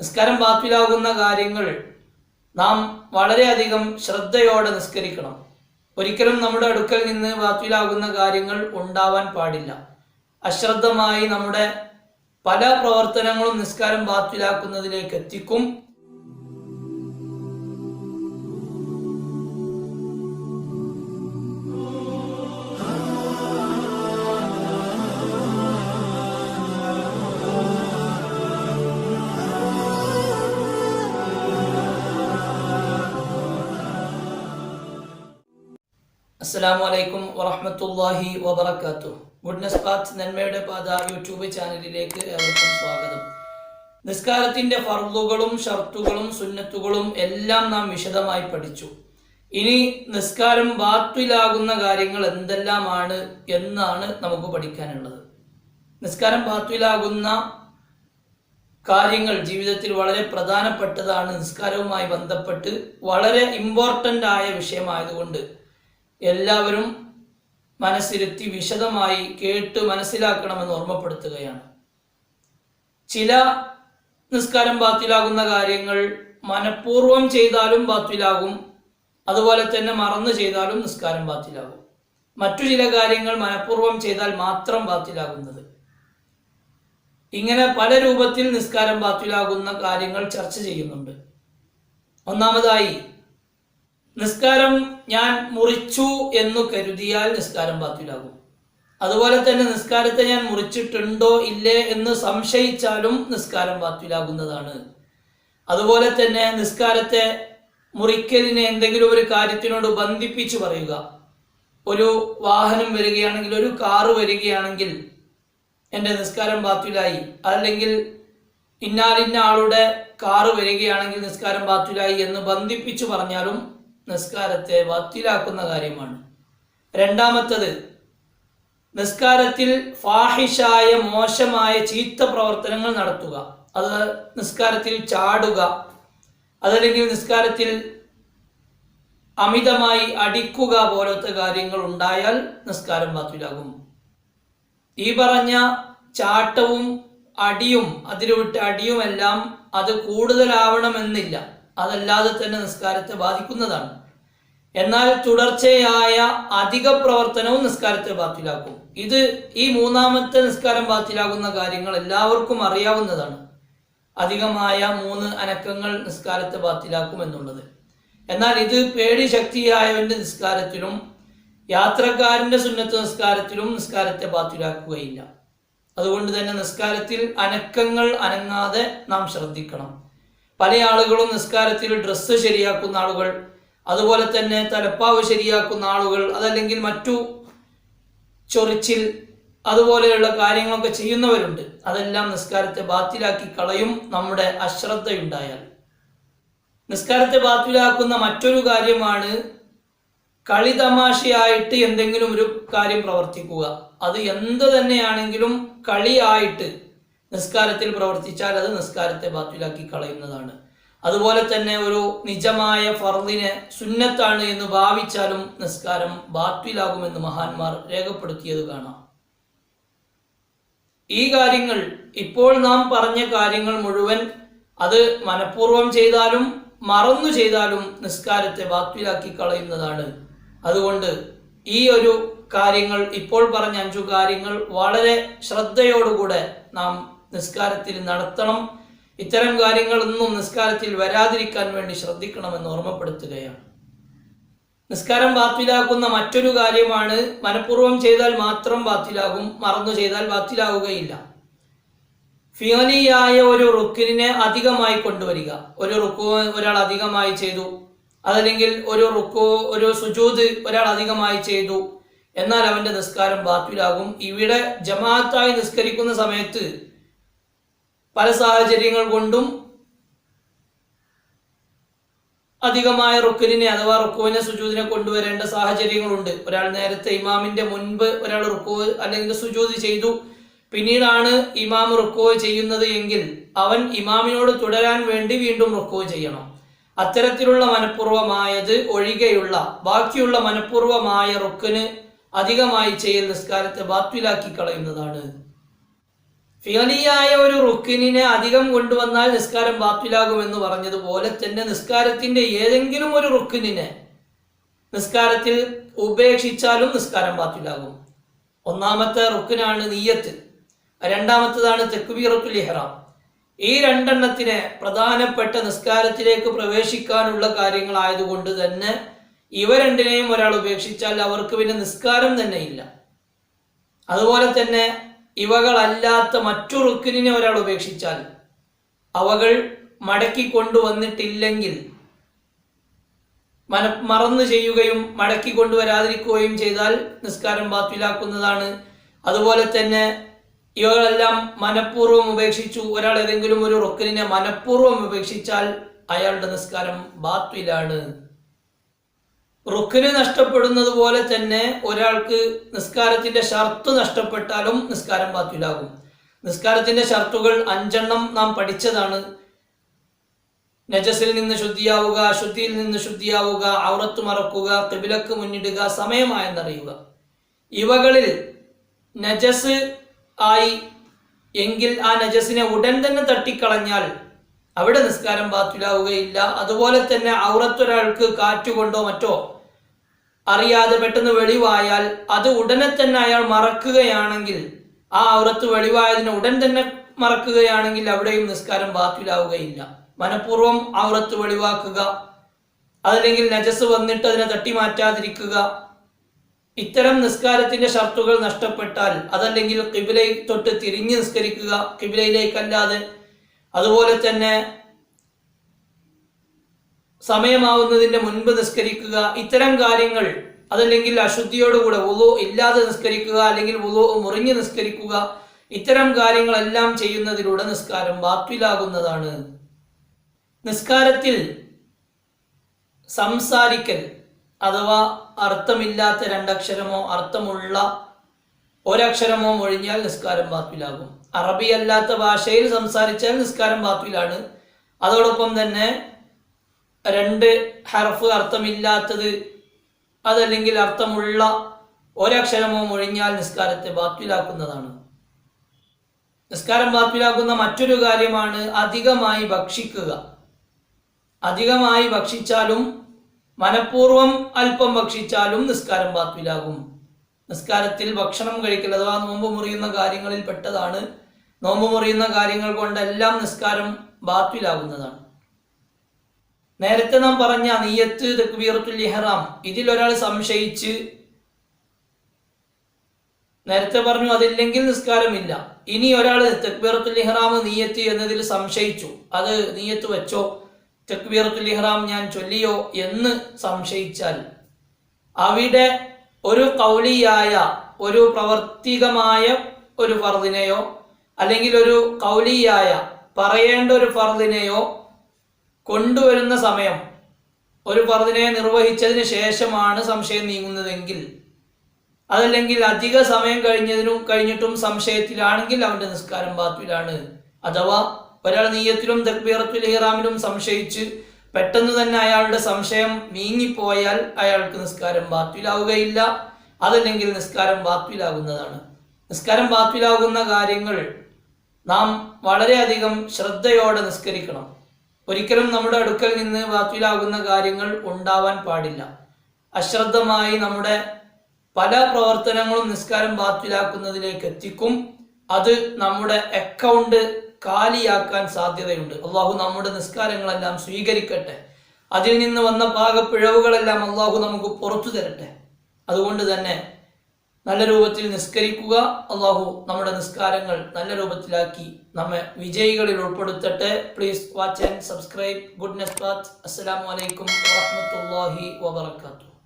നിസ്കാരം ബാത്തിലാകുന്ന കാര്യങ്ങൾ നാം വളരെയധികം ശ്രദ്ധയോടെ നിസ്കരിക്കണം. ഒരിക്കലും നമ്മുടെ അടുക്കൽ നിന്ന് ബാത്തിലാകുന്ന കാര്യങ്ങൾ ഉണ്ടാവാൻ പാടില്ല. അശ്രദ്ധമായി നമ്മുടെ പല പ്രവർത്തനങ്ങളും നിസ്കാരം ബാത്തിലാക്കുന്നതിലേക്ക് എത്തിക്കും. അസ്സലാമു അലൈക്കും വറഹ്മത്തുള്ളാഹി വബറകാതുഹു. ഗുഡ്നസ് പാത്ത് നന്മയുടെ പാത യൂട്യൂബ് ചാനലിലേക്ക് ഏവർക്കും സ്വാഗതം. നിസ്കാരത്തിന്റെ ഫർദുകളും ഷർത്തുകളും സുന്നത്തുകളും എല്ലാം നാം വിശദമായി പഠിച്ചു. ഇനി നിസ്കാരം ബാത്തിലാകുന്ന കാര്യങ്ങൾ എന്തെല്ലാമാണ് എന്നാണ് നമുക്ക് പഠിക്കാനുള്ളത്. നിസ്കാരം ബാത്തിലാകുന്ന കാര്യങ്ങൾ ജീവിതത്തിൽ വളരെ പ്രധാനപ്പെട്ടതാണ്. നിസ്കാരവുമായി ബന്ധപ്പെട്ട് വളരെ ഇമ്പോർട്ടന്റ് ആയ വിഷയമായതുകൊണ്ട് എല്ലാവരും മനസ്സിരുത്തി വിശദമായി കേട്ട് മനസ്സിലാക്കണമെന്ന് ഓർമ്മപ്പെടുത്തുകയാണ്. ചില നിസ്കാരം ബാത്തിലാകുന്ന കാര്യങ്ങൾ മനഃപൂർവം ചെയ്താലും ബാത്തിലാകും. അതുപോലെ തന്നെ മറന്നു ചെയ്താലും നിസ്കാരം ബാത്തിലാകും. മറ്റു ചില കാര്യങ്ങൾ മനഃപൂർവം ചെയ്താൽ മാത്രം ബാത്തിലാകുന്നത്. ഇങ്ങനെ പല രൂപത്തിൽ നിസ്കാരം ബാത്തിലാകുന്ന കാര്യങ്ങൾ ചർച്ച ചെയ്യുന്നുണ്ട്. ഒന്നാമതായി നിസ്കാരം ഞാൻ മുറിച്ചു എന്ന് കരുതിയാൽ നിസ്കാരം ബാത്തിലാകും. അതുപോലെ തന്നെ നിസ്കാരത്തെ ഞാൻ മുറിച്ചിട്ടുണ്ടോ ഇല്ലേ എന്ന് സംശയിച്ചാലും നിസ്കാരം ബാത്തിലാകുന്നതാണ്. അതുപോലെ തന്നെ നിസ്കാരത്തെ മുറിക്കലിനെ എന്തെങ്കിലും ഒരു കാര്യത്തിനോട് ബന്ധിപ്പിച്ച് പറയുക. ഒരു വാഹനം വരികയാണെങ്കിൽ ഒരു കാറ് വരികയാണെങ്കിൽ എന്റെ നിസ്കാരം ബാത്തിലായി. അല്ലെങ്കിൽ ഇന്നാലിന്ന ആളുടെ കാറ് വരികയാണെങ്കിൽ നിസ്കാരം ബാത്തിലായി എന്ന് ബന്ധിപ്പിച്ചു പറഞ്ഞാലും നിസ്കാരത്തെ വത്തിലാക്കുന്ന കാര്യമാണ്. രണ്ടാമത്തത് നിസ്കാരത്തിൽ ഫാഹിഷായ മോശമായ ചീത്ത പ്രവർത്തനങ്ങൾ നടത്തുക. അത് നിസ്കാരത്തിൽ ചാടുക. അതല്ലെങ്കിൽ നിസ്കാരത്തിൽ അമിതമായി അടിക്കുക പോലത്തെ കാര്യങ്ങൾ ഉണ്ടായാൽ നിസ്കാരം ബാത്തിലാകും ഈ പറഞ്ഞ ചാട്ടവും അടിയും അതിലുവിട്ട അടിയുമെല്ലാം അത് കൂടുതലാവണമെന്നില്ല. അതല്ലാതെ തന്നെ നിസ്കാരത്തെ ബാധിക്കുന്നതാണ്. എന്നാൽ തുടർച്ചയായ അധിക പ്രവർത്തനവും നിസ്കാരത്തെ ബാത്തിലാക്കും. ഇത് ഈ മൂന്നാമത്തെ നിസ്കാരം ബാത്തിലാകുന്ന കാര്യങ്ങൾ എല്ലാവർക്കും അറിയാവുന്നതാണ്. അധികമായ മൂന്ന് അനക്കങ്ങൾ നിസ്കാരത്തെ ബാത്തിലാക്കും എന്നുള്ളത്. എന്നാൽ ഇത് പേടി ശക്തിയായവന്റെ നിസ്കാരത്തിലും യാത്രക്കാരന്റെ സുന്നത്ത് നിസ്കാരത്തിലും നിസ്കാരത്തെ ബാത്തിലാക്കുകയില്ല. അതുകൊണ്ട് തന്നെ നിസ്കാരത്തിൽ അനക്കങ്ങൾ അനങ്ങാതെ നാം ശ്രദ്ധിക്കണം. പല ആളുകളും നിസ്കാരത്തിൽ ഡ്രസ്സ് ശരിയാക്കുന്ന ആളുകൾ അതുപോലെ തന്നെ തലപ്പാവ് ശരിയാക്കുന്ന ആളുകൾ അതല്ലെങ്കിൽ മറ്റു ചൊറിച്ചിൽ അതുപോലെയുള്ള കാര്യങ്ങളൊക്കെ ചെയ്യുന്നവരുണ്ട്. അതെല്ലാം നിസ്കാരത്തെ ബാത്തിലാക്കി കളയും നമ്മുടെ അശ്രദ്ധയുണ്ടായാൽ. നിസ്കാരത്തെ ബാത്തിലാക്കുന്ന മറ്റൊരു കാര്യമാണ് കളി തമാശയായിട്ട് എന്തെങ്കിലും ഒരു കാര്യം പ്രവർത്തിക്കുക. അത് എന്ത് തന്നെയാണെങ്കിലും കളിയായിട്ട് നിസ്കാരത്തിൽ പ്രവർത്തിച്ചാൽ അത് നിസ്കാരത്തെ ബാത്തിലാക്കി കളയുന്നതാണ്. അതുപോലെ തന്നെ ഒരു നിജമായ ഫർദിന് സുന്നത്താണ് എന്ന് ഭാവിച്ചാലും നിസ്കാരം ബാത്തിലാകുമെന്ന് മഹാന്മാർ രേഖപ്പെടുത്തിയത് കാണാം. ഈ കാര്യങ്ങൾ ഇപ്പോൾ നാം പറഞ്ഞ കാര്യങ്ങൾ മുഴുവൻ അത് മനഃപൂർവം ചെയ്താലും മറന്നു ചെയ്താലും നിസ്കാരത്തെ ബാത്തിലാക്കി കളയുന്നതാണ്. അതുകൊണ്ട് ഈ ഒരു കാര്യങ്ങൾ ഇപ്പോൾ പറഞ്ഞ അഞ്ചു കാര്യങ്ങൾ വളരെ ശ്രദ്ധയോടുകൂടെ നാം നിസ്കാരത്തിൽ നടത്തണം. ഇത്തരം കാര്യങ്ങളൊന്നും നിസ്കാരത്തിൽ വരാതിരിക്കാൻ വേണ്ടി ശ്രദ്ധിക്കണമെന്ന് ഓർമ്മപ്പെടുത്തുകയാണ്. നിസ്കാരം ബാത്തിലാക്കുന്ന മറ്റൊരു കാര്യമാണ് മനഃപൂർവം ചെയ്താൽ മാത്രം ബാത്തിലാകും മറന്നു ചെയ്താൽ ബാത്തിലാവുകയില്ല. ഫിയോലിയായ ഒരു റുക്കിനെ അധികമായി കൊണ്ടുവരിക. ഒരു റുക്കു ഒരാൾ അധികമായി ചെയ്തു അതല്ലെങ്കിൽ ഒരു റുക്കു ഒരു സുജൂത് ഒരാൾ അധികമായി ചെയ്തു എന്നാൽ അവന്റെ നിസ്കാരം ബാത്തിലാകും. ഇവിടെ ജമാഅത്തായി നിസ്കരിക്കുന്ന സമയത്ത് പല സാഹചര്യങ്ങൾ കൊണ്ടും അധികമായ റുക്കലിനെ അഥവാ റുക്കുവിനെ സുജൂദിനെ കൊണ്ടുവരേണ്ട സാഹചര്യങ്ങളുണ്ട്. ഒരാൾ നേരത്തെ ഇമാമിന്റെ മുൻപ് ഒരാൾ റുക്കു അല്ലെങ്കിൽ സുജൂദ് ചെയ്തു. പിന്നീടാണ് ഇമാം റുക്കോ ചെയ്യുന്നത് എങ്കിൽ അവൻ ഇമാമിനോട് തുടരാൻ വേണ്ടി വീണ്ടും റുക്കോ ചെയ്യണം. അത്തരത്തിലുള്ള മനഃപൂർവമായത് ഒഴികെയുള്ള ബാക്കിയുള്ള മനഃപൂർവമായ റുക്കിന് അധികമായി ചെയ്യൽ നിസ്കാരത്തെ ബാത്വിലാക്കി കളയുന്നതാണ്. ഫിയലിയായ ഒരു റുക്കിനെ അധികം കൊണ്ടുവന്നാൽ നിസ്കാരം ബാത്തിലാകുമെന്ന് പറഞ്ഞതുപോലെ തന്നെ നിസ്കാരത്തിന്റെ ഏതെങ്കിലും ഒരു റുക്കിനെ നിസ്കാരത്തിൽ ഉപേക്ഷിച്ചാലും നിസ്കാരം ബാത്തിലാകും. ഒന്നാമത്തെ റുക്കിനാണ് നീയത്ത് രണ്ടാമത്തതാണ് തെക്കുബീറത്തുൽ ഇഹ്റാം. ഈ രണ്ടെണ്ണത്തിനെ പ്രധാനപ്പെട്ട നിസ്കാരത്തിലേക്ക് പ്രവേശിക്കാനുള്ള കാര്യങ്ങളായതുകൊണ്ട് തന്നെ ഇവ രണ്ടിനെയും ഒരാൾ ഉപേക്ഷിച്ചാൽ അവർക്ക് പിന്നെ നിസ്കാരം തന്നെ ഇല്ല. അതുപോലെ തന്നെ ഇവകളല്ലാത്ത മറ്റു റുക്കിനെ ഒരാൾ ഉപേക്ഷിച്ചാൽ അവകൾ മടക്കി കൊണ്ടുവന്നിട്ടില്ലെങ്കിൽ മന മറന്നു ചെയ്യുകയും മടക്കി കൊണ്ടുവരാതിരിക്കുകയും ചെയ്താൽ നിസ്കാരം ബാത്തിലാക്കുന്നതാണ്. അതുപോലെ തന്നെ ഇവകളെല്ലാം മനഃപൂർവം ഉപേക്ഷിച്ചു. ഒരാൾ ഏതെങ്കിലും ഒരു റുക്കിനെ മനഃപൂർവം ഉപേക്ഷിച്ചാൽ അയാളുടെ നിസ്കാരം ബാത്തിലാണ്. റുക്കിന് നഷ്ടപ്പെടുന്നത് പോലെ തന്നെ ഒരാൾക്ക് നിസ്കാരത്തിന്റെ ഷർത്ത് നഷ്ടപ്പെട്ടാലും നിസ്കാരം ബാത്തിലാകും. നിസ്കാരത്തിന്റെ ഷർത്തുകൾ അഞ്ചെണ്ണം നാം പഠിച്ചതാണ്. നജസിൽ നിന്ന് ശുദ്ധിയാവുക ശുദ്ധിയിൽ നിന്ന് ശുദ്ധിയാവുക ഔറത്ത് മറക്കുക കിബിലക്ക് മുന്നിടുക സമയമായെന്നറിയുക. ഇവകളിൽ നജസ് ആയി എങ്കിൽ ആ നജസിനെ ഉടൻ തന്നെ തട്ടിക്കളഞ്ഞാൽ അവിടെ നിസ്കാരം ബാത്തിലാവുകയില്ല. അതുപോലെ തന്നെ ഔറത്തൊരാൾക്ക് കാറ്റുകൊണ്ടോ മറ്റോ അറിയാതെ പെട്ടെന്ന് വെളിവായാൽ അത് ഉടനെ തന്നെ അയാൾ മറക്കുകയാണെങ്കിൽ ആ ഔറത്ത് വെളിവായതിനെ ഉടൻ തന്നെ മറക്കുകയാണെങ്കിൽ അവിടെയും നിസ്കാരം ബാത്തിലാവുകയില്ല. മനഃപൂർവം ഔറത്ത് വെളിവാക്കുക അതല്ലെങ്കിൽ നജസ് വന്നിട്ട് അതിനെ തട്ടി മാറ്റാതിരിക്കുക ഇത്തരം നിസ്കാരത്തിന്റെ ഷർത്തുകൾ നഷ്ടപ്പെട്ടാൽ അതല്ലെങ്കിൽ കിബിലയിൽ തൊട്ട് തിരിഞ്ഞ് നിസ്കരിക്കുക. കിബിലയിലേക്കല്ലാതെ അതുപോലെ തന്നെ സമയമാവുന്നതിന്റെ മുൻപ് നിസ്കരിക്കുക. ഇത്തരം കാര്യങ്ങൾ അതല്ലെങ്കിൽ അശുദ്ധിയോടുകൂടെ ഉളു ഇല്ലാതെ നിസ്കരിക്കുക അല്ലെങ്കിൽ ഉളു മുറിഞ്ഞ് നിസ്കരിക്കുക. ഇത്തരം കാര്യങ്ങളെല്ലാം ചെയ്യുന്നതിലൂടെ നിസ്കാരം ബാത്തിലാകുന്നതാണ്. നിസ്കാരത്തിൽ സംസാരിക്കൽ അഥവാ അർത്ഥമില്ലാത്ത രണ്ടക്ഷരമോ അർത്ഥമുള്ള ഒരക്ഷരമോ ഒഴിഞ്ഞാൽ നിസ്കാരം ബാത്തിലാകും. അറബി അല്ലാത്ത ഭാഷയിൽ സംസാരിച്ചാൽ നിസ്കാരം ബാത്തിലാണ്. അതോടൊപ്പം തന്നെ രണ്ട് ഹർഫ് അർത്ഥമില്ലാത്തത് അതല്ലെങ്കിൽ അർത്ഥമുള്ള ഒരക്ഷരമോ ഒഴിഞ്ഞാൽ നിസ്കാരത്തെ ബാത്തിലാക്കുന്നതാണ്. നിസ്കാരം ബാത്തിലാക്കുന്ന മറ്റൊരു കാര്യമാണ് അധികമായി ഭക്ഷിക്കുക. അധികമായി ഭക്ഷിച്ചാലും മനഃപൂർവം അല്പം ഭക്ഷിച്ചാലും നിസ്കാരം ബാത്തിലാകും. നിസ്കാരത്തിൽ ഭക്ഷണം കഴിക്കൽ അഥവാ നോമ്പ് മുറിയുന്ന കാര്യങ്ങളിൽ പെട്ടതാണ്. നോമ്പ് മുറിയുന്ന കാര്യങ്ങൾ കൊണ്ടെല്ലാം നിസ്കാരം ബാത്തിലാകുന്നതാണ്. നേരത്തെ നാം പറഞ്ഞ നീയത്ത് തക്ബീറത്തുൽ ഇഹ്റാം ഇതിൽ ഒരാൾ സംശയിച്ച് നേരത്തെ പറഞ്ഞു അതില്ലെങ്കിൽ നിസ്കാരമില്ല. ഇനി ഒരാൾ തക്ബീറത്തുൽ ഇഹ്റാം നീയത്ത് എന്നതിൽ സംശയിച്ചു. അത് നീയത്ത് വെച്ചോ? തക്ബീറത്തുൽ ഇഹ്റാം ഞാൻ ചൊല്ലിയോ എന്ന് സംശയിച്ചാൽ. അവിടെ ഒരു കൗലിയായ ഒരു പ്രവർത്തികമായ ഒരു ഫർദിനെയോ അല്ലെങ്കിൽ ഒരു കൗലിയായ പറയേണ്ട ഒരു ഫർദിനെയോ കൊണ്ടുവരുന്ന സമയം ഒരു ഫർദിനെ നിർവഹിച്ചതിന് ശേഷമാണ് സംശയം നീങ്ങുന്നതെങ്കിൽ അതല്ലെങ്കിൽ അധിക സമയം കഴിഞ്ഞതിനും കഴിഞ്ഞിട്ടും സംശയത്തിലാണെങ്കിൽ അവന്റെ നിസ്കാരം ബാത്തിലാണ്. അഥവാ ഒരാൾ നീയത്തിലും തക്ബീറത്തുൽ ഹിറാമിലും സംശയിച്ച് പെട്ടെന്ന് തന്നെ അയാളുടെ സംശയം നീങ്ങിപ്പോയാൽ അയാൾക്ക് നിസ്കാരം ബാത്തിലാവുകയില്ല. അതല്ലെങ്കിൽ നിസ്കാരം ബാത്തിലാകുന്നതാണ്. നിസ്കാരം ബാത്തിലാകുന്ന കാര്യങ്ങൾ നാം വളരെയധികം ശ്രദ്ധയോടെ നിസ്കരിക്കണം. ഒരിക്കലും നമ്മുടെ അടുക്കൽ നിന്ന് ബാത്തിലാകുന്ന കാര്യങ്ങൾ ഉണ്ടാവാൻ പാടില്ല. അശ്രദ്ധമായി നമ്മുടെ പല പ്രവർത്തനങ്ങളും നിസ്കാരം ബാത്തിലാക്കുന്നതിലേക്ക് എത്തിക്കും. അത് നമ്മുടെ അക്കൗണ്ട് കാലിയാക്കാൻ സാധ്യതയുണ്ട്. അള്ളാഹു നമ്മുടെ നിസ്കാരങ്ങളെല്ലാം സ്വീകരിക്കട്ടെ. അതിൽ നിന്ന് വന്ന പാകപ്പിഴവുകളെല്ലാം അള്ളാഹു നമുക്ക് പുറത്തു തരട്ടെ. അതുകൊണ്ട് തന്നെ നല്ല രൂപത്തിൽ നിസ്കരിക്കുക. അള്ളാഹു നമ്മുടെ നിസ്കാരങ്ങൾ നല്ല രൂപത്തിലാക്കി നമ്മെ വിജയികളിൽ ഉൾപ്പെടുത്തട്ടെ. Please watch and subscribe good path അസ്സാം അലൈക്കും വാഹമത്തല്ലാഹി വബറകാതുഹു